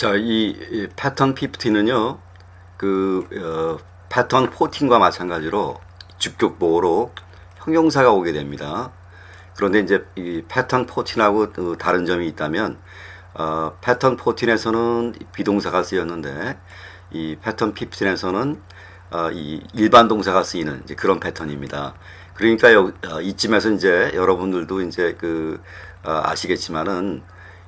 자, 이, 이 패턴 50는요, 그, 어, 패턴 14과 마찬가지로 주격 보호로 형용사가 오게 됩니다. 그런데 이제 이 패턴 14하고 그 다른 점이 있다면, 어, 패턴 14에서는 비동사가 쓰였는데, 이 패턴 15에서는 어, 이 일반 동사가 쓰이는 이제 그런 패턴입니다. 그러니까 요, 어, 이쯤에서 이제 여러분들도 이제 그 어, 아시겠지만은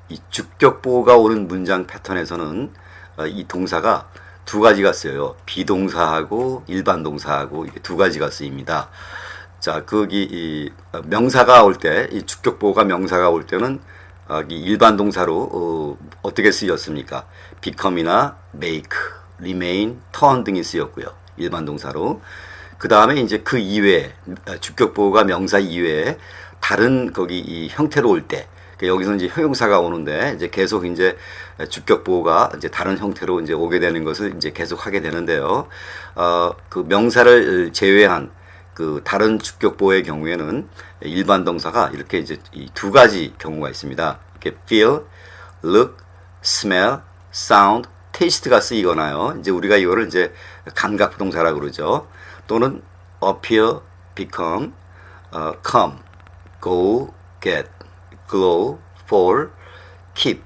이 주격보호가 오는 문장 패턴에서는 어, 이 동사가 두 가지가 쓰여요. 비동사하고 일반 동사하고 두 가지가 쓰입니다. 자, 거기 이 어, 명사가 올 때, 이 주격보호가 명사가 올 때는 어, 이 일반 동사로 어, 어떻게 쓰였습니까? become이나 make, remain, turn 등이 쓰였고요. 일반 동사로. 그 다음에 이제 그 이외에 어, 주격보호가 명사 이외에 다른 거기 이 형태로 올 때, 그 여기서 이제 형용사가 오는데 이제 계속 이제 주격 보호가 이제 다른 형태로 이제 오게 되는 것을 이제 계속 하게 되는데요. 어, 그 명사를 제외한 그 다른 주격 보호의 경우에는 일반 동사가 이렇게 이제 이두 가지 경우가 있습니다. 이렇게 feel, look, smell, sound, taste가 쓰이거나요. 이제 우리가 이거를 이제 감각 부동사라고 그러죠. 또는 appear, become, 어, come, go, get, glow, fall, keep,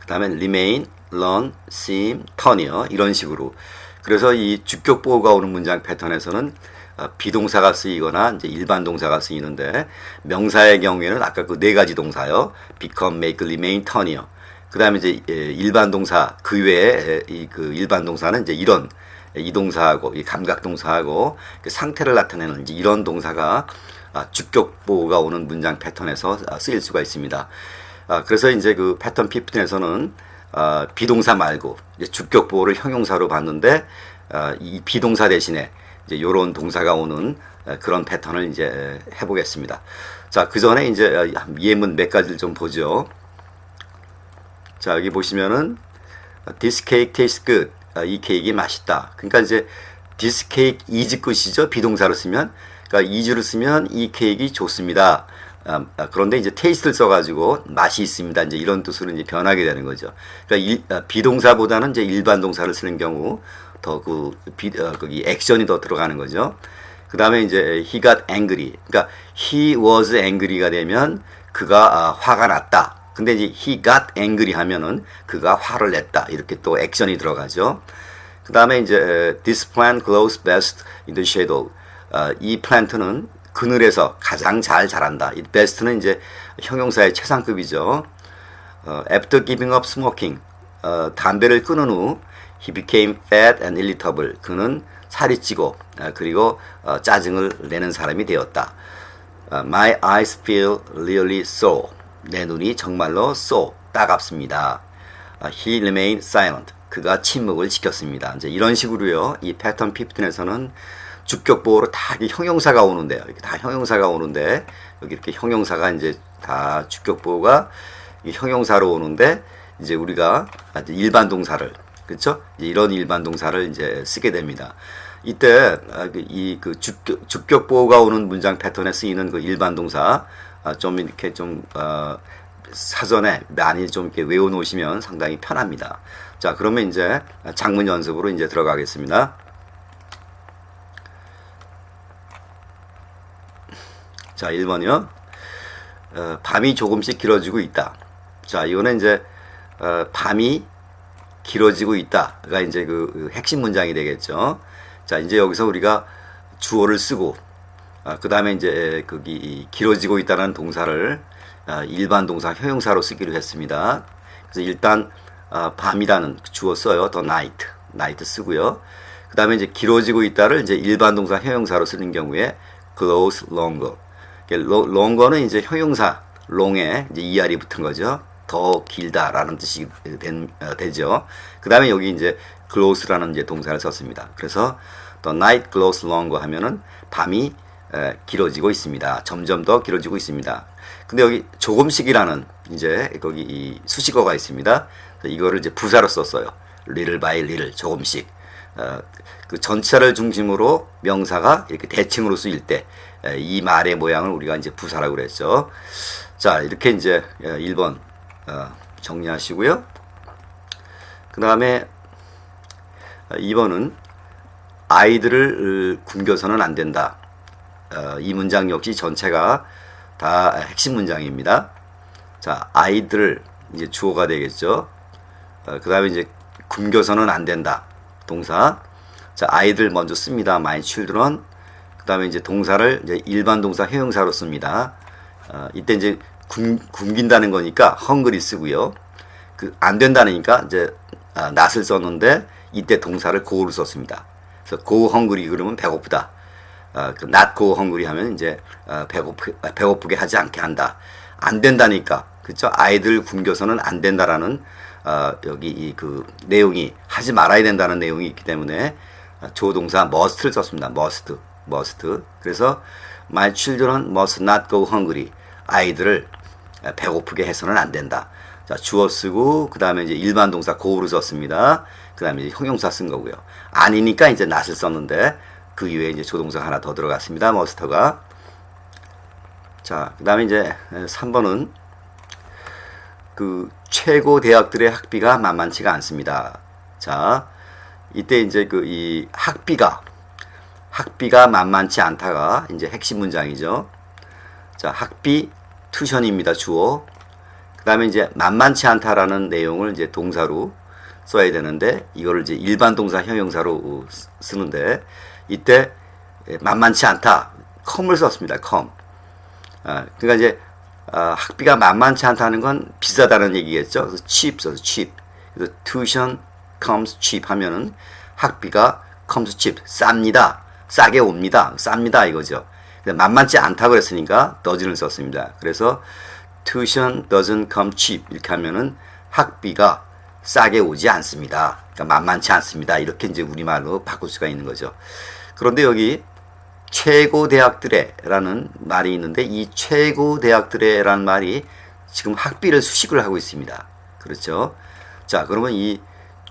그 다음에 remain, learn, seem, turn이요. 이런 식으로. 그래서 이 주격 보호가 오는 문장 패턴에서는 어, 비동사가 쓰이거나 이제 일반 동사가 쓰이는데 명사의 경우에는 아까 그 네 가지 동사요. become, make, remain, turn이요. 그 다음에 이제 예, 일반 동사 그 외에 이 그 일반 동사는 이제 이런 이 동사하고 이 감각 동사하고 그 상태를 나타내는 이제 이런 동사가 아, 주격 보호가 오는 문장 패턴에서 아, 쓰일 수가 있습니다. 아, 그래서 이제 그 패턴 15에서는 아, 비동사 말고 이제 주격 보호를 형용사로 봤는데 아, 이 비동사 대신에 이제 요런 동사가 오는 아, 그런 패턴을 이제 해보겠습니다. 자, 그 전에 이제 아, 예문 몇 가지를 좀 보죠. 자, 여기 보시면은 this cake tastes good. 아, 이 케이크 맛있다. 그러니까 이제 this cake is good이죠. 비동사로 쓰면. 그러니까 is를 쓰면 이 케이크 좋습니다. 아, 아, 그런데 이제 taste를 써가지고 맛이 있습니다. 이제 이런 뜻으로 이제 변하게 되는 거죠. 그러니까 일, 아, 비동사보다는 이제 일반 동사를 쓰는 경우 더그 비, 어, 거기 액션이 더 들어가는 거죠. 그 다음에 이제 he got angry. 그러니까 he was angry가 되면 그가 아, 화가 났다. 근데 이제 he got angry 하면은 그가 화를 냈다. 이렇게 또 액션이 들어가죠. 그 다음에 이제 this plant grows best in the shadow. 어, 이 플랜트는 그늘에서 가장 잘 자란다. 이 best는 이제 형용사의 최상급이죠. 어, after giving up smoking, 어, 담배를 끊은 후 he became fat and irritable. 그는 살이 찌고 어, 그리고 어, 짜증을 내는 사람이 되었다. 어, my eyes feel really sore. 내 눈이 정말로 so 따갑습니다. 어, he remained silent. 그가 침묵을 지켰습니다. 이제 이런 식으로요. 이 패턴 15에서는 주격 보호로 다 형용사가 오는데요. 이렇게 다 형용사가 오는데 여기 이렇게 형용사가 이제 다 주격 보호가 이 형용사로 오는데 이제 우리가 일반 동사를 그렇죠? 이런 일반 동사를 이제 쓰게 됩니다. 이때 이그 주격, 주격 보호가 오는 문장 패턴에 쓰이는 그 일반 동사 아, 좀 이렇게 좀 어, 사전에 많이 좀 이렇게 외워 놓으시면 상당히 편합니다. 자, 그러면 이제 장문 연습으로 이제 들어가겠습니다. 자, 1번이요. 어, 밤이 조금씩 길어지고 있다. 자, 이거는 이제 어, 밤이 길어지고 있다가 이제 그, 그 핵심 문장이 되겠죠. 자, 이제 여기서 우리가 주어를 쓰고 아, 그 다음에 이제 거기 길어지고 있다는 동사를 아, 일반 동사 형용사로 쓰기로 했습니다. 그래서 일단 아, 밤이라는 주어 써요. 더 night, night 쓰고요. 그 다음에 이제 길어지고 있다를 이제 일반 동사 형용사로 쓰는 경우에 grows longer. Longer는 이제 형용사 long에 이제 er이 붙은 거죠. 더 길다라는 뜻이 된, 어, 되죠. 그 다음에 여기 이제 grows라는 이제 동사를 썼습니다. 그래서 the night grows longer 하면은 밤이 에, 길어지고 있습니다. 점점 더 길어지고 있습니다. 근데 여기 조금씩이라는 이제 거기 이 수식어가 있습니다. 이거를 이제 부사로 썼어요. little by little 조금씩. 어, 그 전체를 중심으로 명사가 이렇게 대칭으로 쓰일 때 이 말의 모양을 우리가 이제 부사라고 그랬죠. 자, 이렇게 이제 1번 어, 정리하시고요. 그 다음에 2번은 아이들을 굶겨서는 안 된다. 어, 이 문장 역시 전체가 다 핵심 문장입니다. 자, 아이들을 이제 주어가 되겠죠. 어, 그 다음에 이제 굶겨서는 안 된다. 동사. 자, 아이들 먼저 씁니다. my children. 그 다음에 이제 동사를 이제 일반 동사 형용사로 씁니다. 어, 이때 이제 굶, 굶긴다는 거니까 hungry 쓰고요. 그 안 된다니까 이제 아, not을 썼는데 이때 동사를 go를 썼습니다. 그래서 go hungry 그러면 배고프다. not go hungry 하면 이제 어, 배고프, 배고프게 하지 않게 한다. 안 된다니까. 그죠? 아이들 굶겨서는 안 된다라는 어, 여기 이 그 내용이 하지 말아야 된다는 내용이 있기 때문에 어, 조동사 must를 썼습니다. must, must. 그래서 my children must not go hungry. 아이들을 배고프게 해서는 안 된다. 자, 주어 쓰고 그다음에 이제 일반 동사 go를 썼습니다. 그다음에 이제 형용사 쓴 거고요. 아니니까 이제 not을 썼는데 그 이후에 이제 조동사 하나 더 들어갔습니다. must가. 자, 그다음에 이제 3번은 그 최고 대학들의 학비가 만만치가 않습니다. 자, 이때 이제 그 이 학비가 학비가 만만치 않다가 이제 핵심 문장이죠. 자, 학비 투션입니다. 주어. 그 다음에 이제 만만치 않다라는 내용을 이제 동사로 써야 되는데 이거를 이제 일반 동사 형용사로 쓰는데 이때 만만치 않다. 컴을 썼습니다. 컴. 아, 그러니까 이제 아, 학비가 만만치 않다는 건 비싸다는 얘기겠죠. 그래서 cheap 써서 cheap. 그래서 tuition comes cheap 하면은 학비가 comes cheap 쌉니다. 싸게 옵니다. 쌉니다 이거죠. 만만치 않다고 그랬으니까 doesn't을 썼습니다. 그래서 tuition doesn't come cheap 이렇게 하면은 학비가 싸게 오지 않습니다. 그러니까 만만치 않습니다. 이렇게 이제 우리말로 바꿀 수가 있는 거죠. 그런데 여기 최고 대학들의 라는 말이 있는데 이 최고 대학들의 라는 말이 지금 학비를 수식을 하고 있습니다. 그렇죠? 자, 그러면 이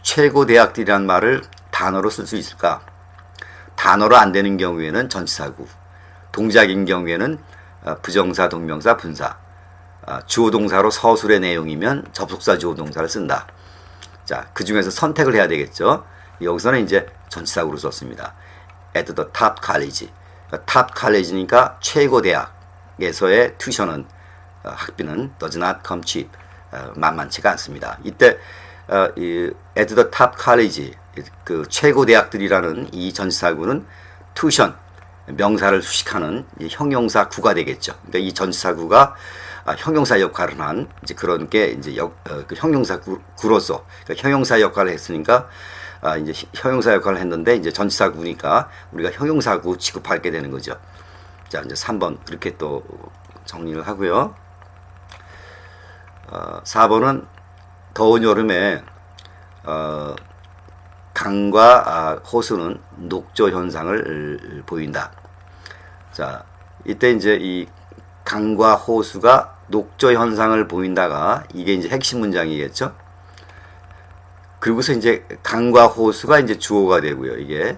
최고 대학들이라는 말을 단어로 쓸 수 있을까? 단어로 안 되는 경우에는 전치사구, 동작인 경우에는 어, 부정사, 동명사, 분사, 아, 주어 동사로 서술의 내용이면 접속사 주어 동사를 쓴다. 자, 그 중에서 선택을 해야 되겠죠. 여기서는 이제 전치사구로 썼습니다. at the top college. 탑 칼레지니까 최고 대학에서의 튜션은 어, 학비는 does not come cheap 어, 만만치가 않습니다. 이때 어, the top college 그 최고 대학들이라는 이 전치사구는 튜션 명사를 수식하는 이 형용사 구가 되겠죠. 그러니까 이 전치사구가 아, 형용사 역할을 한 이제 그런 게 이제 역, 어, 그 형용사 구, 구로서 그러니까 형용사 역할을 했으니까 아, 이제 형용사 역할을 했는데 이제 전치사구니까 우리가 형용사구 취급하게 되는 거죠. 자, 이제 3번 그렇게 또 정리를 하고요. 어, 4번은 더운 여름에 어, 강과 아, 호수는 녹조 현상을 보인다. 자, 이때 이제 이 강과 호수가 녹조 현상을 보인다가 이게 이제 핵심 문장이겠죠. 그리고서 이제 강과 호수가 이제 주어가 되고요. 이게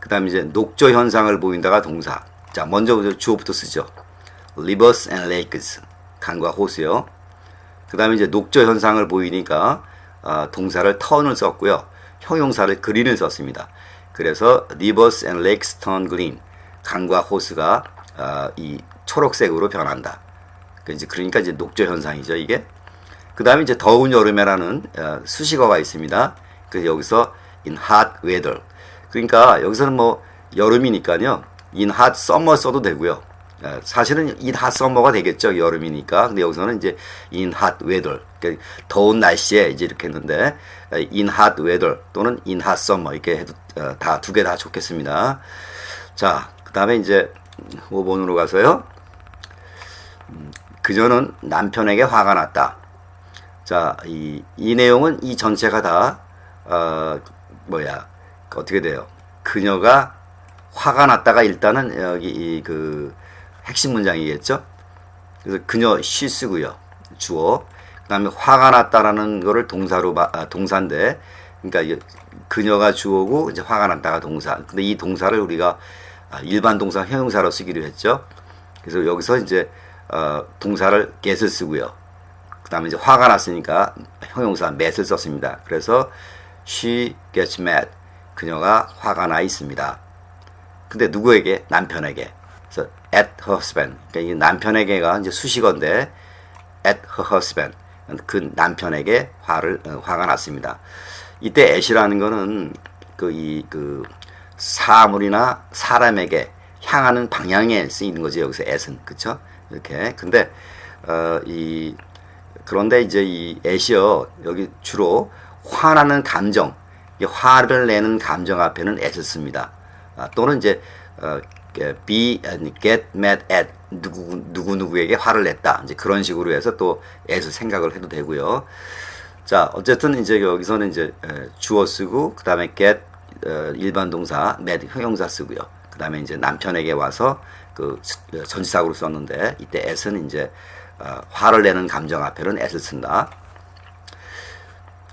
그다음에 이제 녹조 현상을 보인다가 동사. 자, 먼저 주어부터 쓰죠. rivers and lakes. 강과 호수요. 그 다음에 이제 녹조 현상을 보이니까 아, 동사를 turn을 썼고요. 형용사를 green을 썼습니다. 그래서 rivers and lakes turn green. 강과 호수가 아, 이 초록색으로 변한다. 그 그러니까 이제 녹조 현상이죠, 이게. 그 다음에 이제 더운 여름에라는 어, 수식어가 있습니다. 그래서 여기서 in hot weather. 그러니까 여기서는 뭐 여름이니까요. in hot summer 써도 되고요. 어, 사실은 hot summer가 되겠죠. 여름이니까. 근데 여기서는 이제 in hot weather. 그러니까 더운 날씨에 이제 이렇게 했는데 어, in hot weather 또는 in hot summer 이렇게 해도 다 두개다 좋겠습니다. 자, 그 다음에 이제 5번으로 가서요. 음, 그녀는 남편에게 화가 났다. 자, 이, 이 내용은 이 전체가 다, 어, 뭐야, 어떻게 돼요? 그녀가 화가 났다가 일단은 여기 이그 핵심 문장이겠죠? 그래서 그녀 시 쓰고요. 주어. 그 다음에 화가 났다라는 거를 동사로, 아, 동사인데, 그러니까 그녀가 주어고 이제 화가 났다가 동사. 근데 이 동사를 우리가 아, 일반 동사 형용사로 쓰기로 했죠. 그래서 여기서 이제 어, 동사를 get을 쓰고요. 그 다음에 이제 화가 났으니까 형용사 mad을 썼습니다. 그래서 she gets mad. 그녀가 화가 나 있습니다. 근데 누구에게? 남편에게. 그래서 at her husband. 그러니까 이 남편에게가 이제 수식어인데 at her husband. 그 남편에게 화를 어, 화가 났습니다. 이때 at이라는 거는 그이그 사물이나 사람에게 향하는 방향에 쓰이는 거죠. 여기서 at은 그렇죠? 이렇게. 근데 어 이 그런데 이제 이 at이요 여기 주로 화나는 감정, 이 화를 내는 감정 앞에는 at을 씁니다. 아, 또는 이제 어, be 아니, get mad at 누구 누구 누구에게 화를 냈다 이제 그런 식으로 해서 또 at을 생각을 해도 되고요. 자 어쨌든 이제 여기서는 이제 에, 주어 쓰고 그 다음에 get 어, 일반 동사 mad 형용사 쓰고요. 그 다음에 이제 남편에게 와서 그 어, 전치사구로 썼는데 이때 at은 이제 어, 화를 내는 감정 앞에는 at을 쓴다.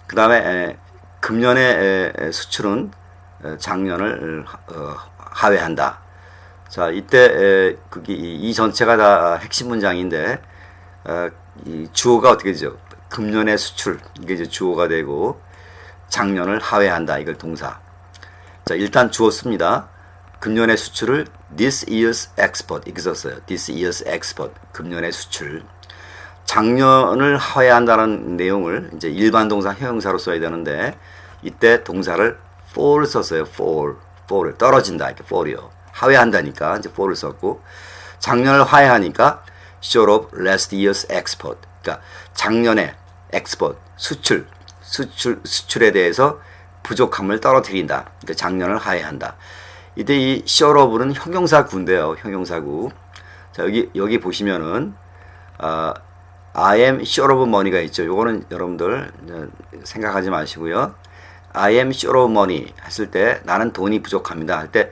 그 다음에 금년의 에, 수출은 에, 작년을 어, 하회한다. 자, 이때 에, 그게 이, 이 전체가 다 핵심 문장인데 어, 이 주어가 어떻게 되죠? 금년의 수출 이게 이제 주어가 되고 작년을 하회한다. 이걸 동사. 자, 일단 주어 씁니다. 금년의 수출을 this year's export 이렇게 썼어요. this year's export 금년의 수출. 작년을 하회한다는 내용을 이제 일반 동사 형용사로 써야 되는데 이때 동사를 fall 썼어요. fall, fall을 떨어진다 이렇게 fall이요. 하회한다니까 이제 fall을 썼고 작년을 short of last year's export. 그러니까 작년에 export 수출 수출 수출에 대해서 부족함을 떨어뜨린다. 그러니까 작년을 하회한다. 이때 이 of는 형용사구인데요. 형용사구. 자 여기 여기 보시면은 아 I am short of money가 있죠. 요거는 여러분들 생각하지 마시고요. I am short of money 했을 때 나는 돈이 부족합니다. 할 때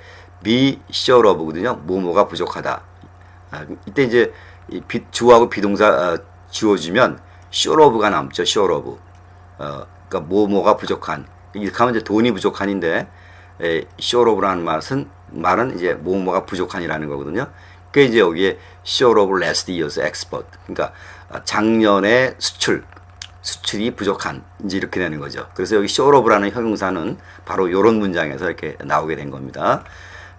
short of거든요. 뭐뭐가 부족하다. 아, 이때 이제 이 비, 주어하고 비동사 어, 지워주면 short of가 남죠. short of. 어, 그러니까 뭐뭐가 부족한. 이렇게 하면 이제 돈이 부족한인데 에, short of라는 말은 말은 이제 뭐뭐가 부족한이라는 거거든요. 그 이제 여기에 short of last year's export. 그러니까 작년의 수출, 수출이 부족한 이제 이렇게 되는 거죠. 그래서 여기 short of라는 형용사는 바로 이런 문장에서 이렇게 나오게 된 겁니다.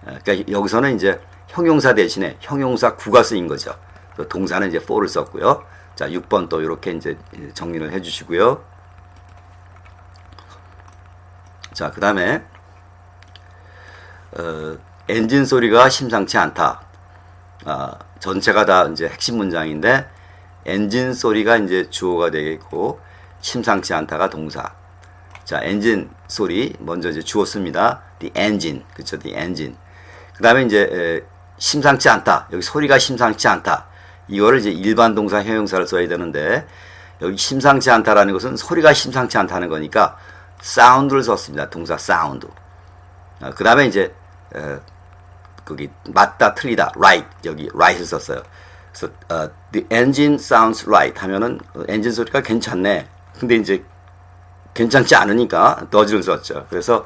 그러니까 여기서는 이제 형용사 대신에 형용사 구가 쓰인 거죠. 동사는 이제 for를 썼고요. 자, 6번 또 이렇게 이제 정리를 해 주시고요. 자, 그 다음에, 어, 엔진 소리가 심상치 않다. 아, 전체가 다 이제 핵심 문장인데, 엔진 소리가 이제 주어가 되겠고, 심상치 않다가 동사. 자, 엔진 소리, 먼저 이제 주어 씁니다. the engine. 그쵸, the engine. 그 다음에 이제, 에, 심상치 않다. 여기 소리가 심상치 않다. 이거를 이제 일반 동사 형용사를 써야 되는데, 여기 심상치 않다라는 것은 소리가 심상치 않다는 거니까, 사운드를 썼습니다. 동사 사운드. 어, 그 다음에 이제, 에, 거기, 맞다, 틀리다, right. 여기 right을 썼어요. 그래서, 어, the engine sounds right 하면은, 어, 엔진 소리가 괜찮네. 근데 이제, 괜찮지 않으니까, does를 썼죠. 그래서, 어,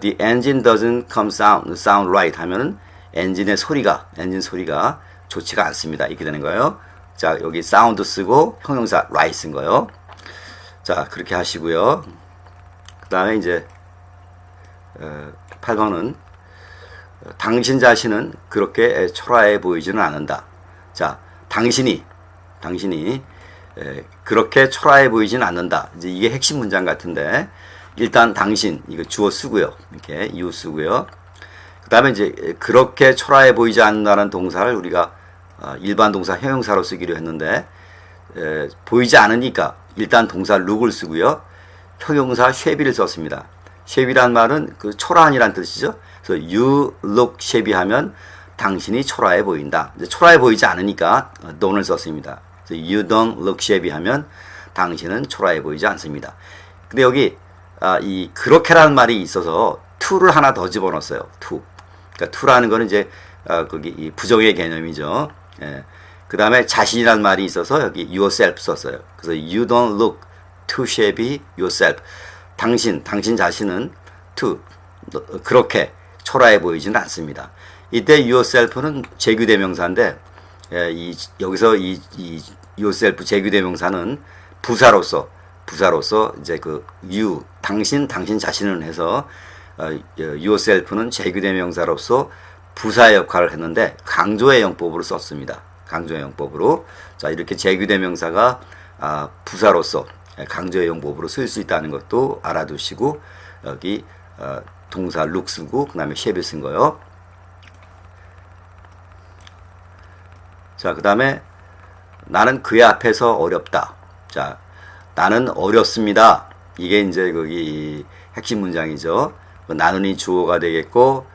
the engine doesn't come sound, sound right 하면은, 엔진의 소리가, 엔진 소리가 좋지가 않습니다. 이렇게 되는 거예요. 자, 여기 사운드 쓰고, 형용사 right 쓴 거예요. 자, 그렇게 하시고요. 그 다음에 이제 어, 8번은 당신 자신은 그렇게 초라해 보이지는 않는다. 자, 당신이 당신이 에, 그렇게 초라해 보이지는 않는다. 이제 이게 핵심 문장 같은데 일단 당신 이거 주어 쓰고요. 이렇게 이유 쓰고요. 그 다음에 이제 그렇게 초라해 보이지 않는다는 동사를 우리가 어, 일반 동사 형용사로 쓰기로 했는데 에, 보이지 않으니까 일단 동사 look을 쓰고요. 형용사 쉐비를 썼습니다. 쉐비란 말은 그 초라한이란 뜻이죠. 그래서 you look shabby 하면 당신이 초라해 보인다. 초라해 보이지 않으니까 don't을 썼습니다. you don't look shabby 하면 당신은 초라해 보이지 않습니다. 근데 여기 아, 이 그렇게라는 말이 있어서 to를 하나 더 집어넣었어요. to. 그러니까 to라는 거는 이제 아, 거기 이 부정의 개념이죠. 예. 그 다음에 자신이라는 말이 있어서 여기 yourself 썼어요. 그래서 you don't look too shabby yourself. 당신, 당신 자신은 to 그렇게 초라해 보이지는 않습니다. 이때 yourself는 제규대명사인데 예, 이, 여기서 이, 이 yourself 제규대명사는 부사로서 부사로서 이제 그 you 당신 당신 자신을 해서 어, yourself는 제규대명사로서 부사의 역할을 했는데 강조의 영법으로 썼습니다. 강조의 영법으로 자 이렇게 제규대명사가 아, 부사로서 강조의 영법으로 쓸 수 있다는 것도 알아두시고 여기 어, 동사 look 쓰고 그 다음에 쉐비 쓴 거요. 자, 그 다음에 나는 그의 앞에서 어렵다. 자, 나는 어렵습니다. 이게 이제 거기 핵심 문장이죠. 그 나는이 주어가 되겠고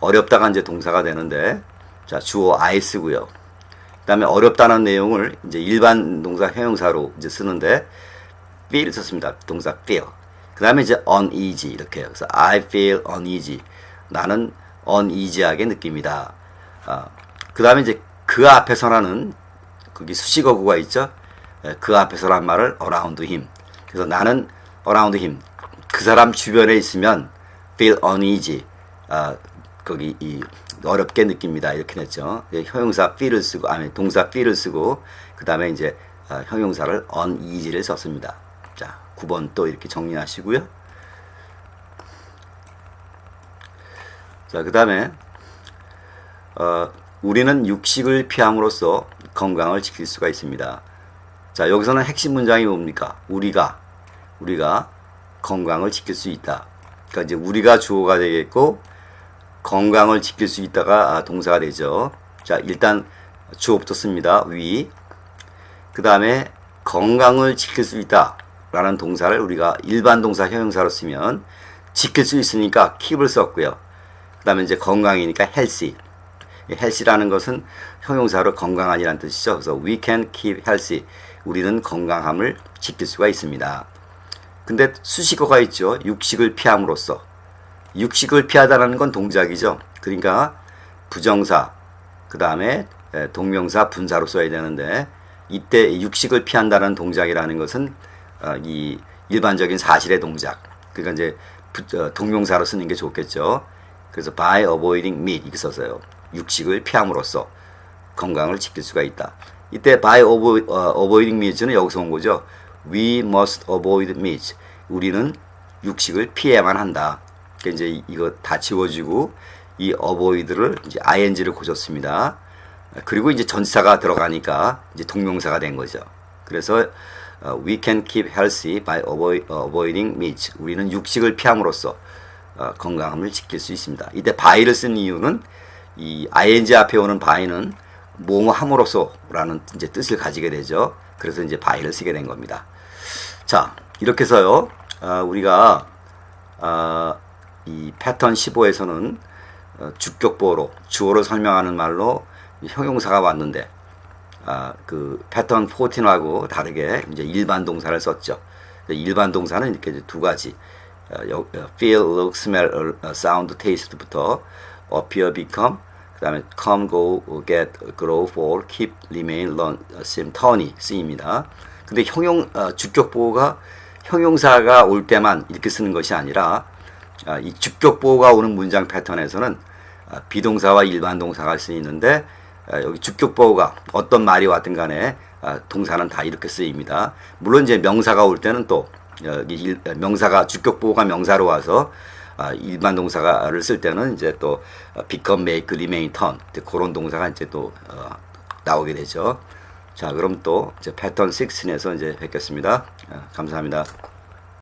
어렵다가 이제 동사가 되는데 자, 주어 I 쓰고요. 그 다음에 어렵다는 내용을 이제 일반 동사 형용사로 이제 쓰는데 feel 썼습니다. 동사 feel. 그 다음에 이제 uneasy 이렇게. 그래서 I feel uneasy. 나는 uneasy하게 느낍니다. 아, 그 다음에 이제 그 앞에서라는 거기 수식어구가 있죠. 예, 그 앞에서란 말을 around him. 그래서 나는 around him. 그 사람 주변에 있으면 feel uneasy. 아, 거기 이 어렵게 느낍니다. 이렇게 냈죠. 예, 형용사 feel을 쓰고 아니 동사 feel을 쓰고 그 다음에 이제 아, 형용사를 uneasy를 썼습니다. 자, 9번 또 이렇게 정리하시고요. 자, 그 다음에 어, 우리는 육식을 피함으로써 건강을 지킬 수가 있습니다. 자, 여기서는 핵심 문장이 뭡니까? 우리가 우리가 건강을 지킬 수 있다. 그러니까 이제 우리가 주어가 되겠고 건강을 지킬 수 있다가 아, 동사가 되죠. 자, 일단 주어부터 씁니다. 위. 그 다음에 건강을 지킬 수 있다 라는 동사를 우리가 일반 동사 형용사로 쓰면 지킬 수 있으니까 keep을 썼고요. 그 다음에 이제 건강이니까 healthy. healthy라는 것은 형용사로 건강한이라는 뜻이죠. 그래서 we can keep healthy. 우리는 건강함을 지킬 수가 있습니다. 근데 수식어가 있죠. 육식을 피함으로써. 육식을 피하다라는 건 동작이죠. 그러니까 부정사, 그 다음에 동명사, 분사로 써야 되는데 이때 육식을 피한다는 동작이라는 것은 어, 이 일반적인 사실의 동작. 그러니까 이제 어, 동명사로 쓰는 게 좋겠죠. 그래서 by avoiding meat 이렇게 써서요. 육식을 피함으로써 건강을 지킬 수가 있다. 이때 by avoiding meat는 여기서 온 거죠. We must avoid meat. 우리는 육식을 피해야만 한다. 그러니까 이제 이거 다 지워지고 이 avoid를 이제 ing를 고쳤습니다. 그리고 이제 전치사가 들어가니까 이제 동명사가 된 거죠. 그래서 uh, we can keep healthy by avoid, avoiding meat. 우리는 육식을 피함으로써 어, 건강함을 지킬 수 있습니다. 이때 by를 쓴 이유는 이 ing 앞에 오는 by는 뭐뭐 함으로써라는 이제 뜻을 가지게 되죠. 그래서 이제 by를 쓰게 된 겁니다. 자, 이렇게 해서요. 어, 우리가 어, 이 패턴 15에서는 어, 주격보로 주어를 설명하는 말로 형용사가 왔는데 아, 그 패턴 14하고 다르게 이제 일반 동사를 썼죠. 일반 동사는 이렇게 두 가지 어, feel, look, smell, sound, taste부터 appear, become 그 다음에 come, go, get, grow, fall, keep, remain, learn, seem, turn이 쓰입니다. 근데 형용 어, 주격 보호가 형용사가 올 때만 이렇게 쓰는 것이 아니라 아, 이 주격 보호가 오는 문장 패턴에서는 아, 비동사와 일반 동사가 쓰이는데 아, 여기 주격 보호가 어떤 말이 왔든 간에 아, 동사는 다 이렇게 쓰입니다. 물론 이제 명사가 올 때는 또 여기 일, 명사가 주격 보호가 명사로 와서 아, 일반 동사를 쓸 때는 이제 또 어, become, make, remain, turn 그런 동사가 이제 또 어, 나오게 되죠. 자, 그럼 또 이제 패턴 16에서 이제 뵙겠습니다. 아, 감사합니다.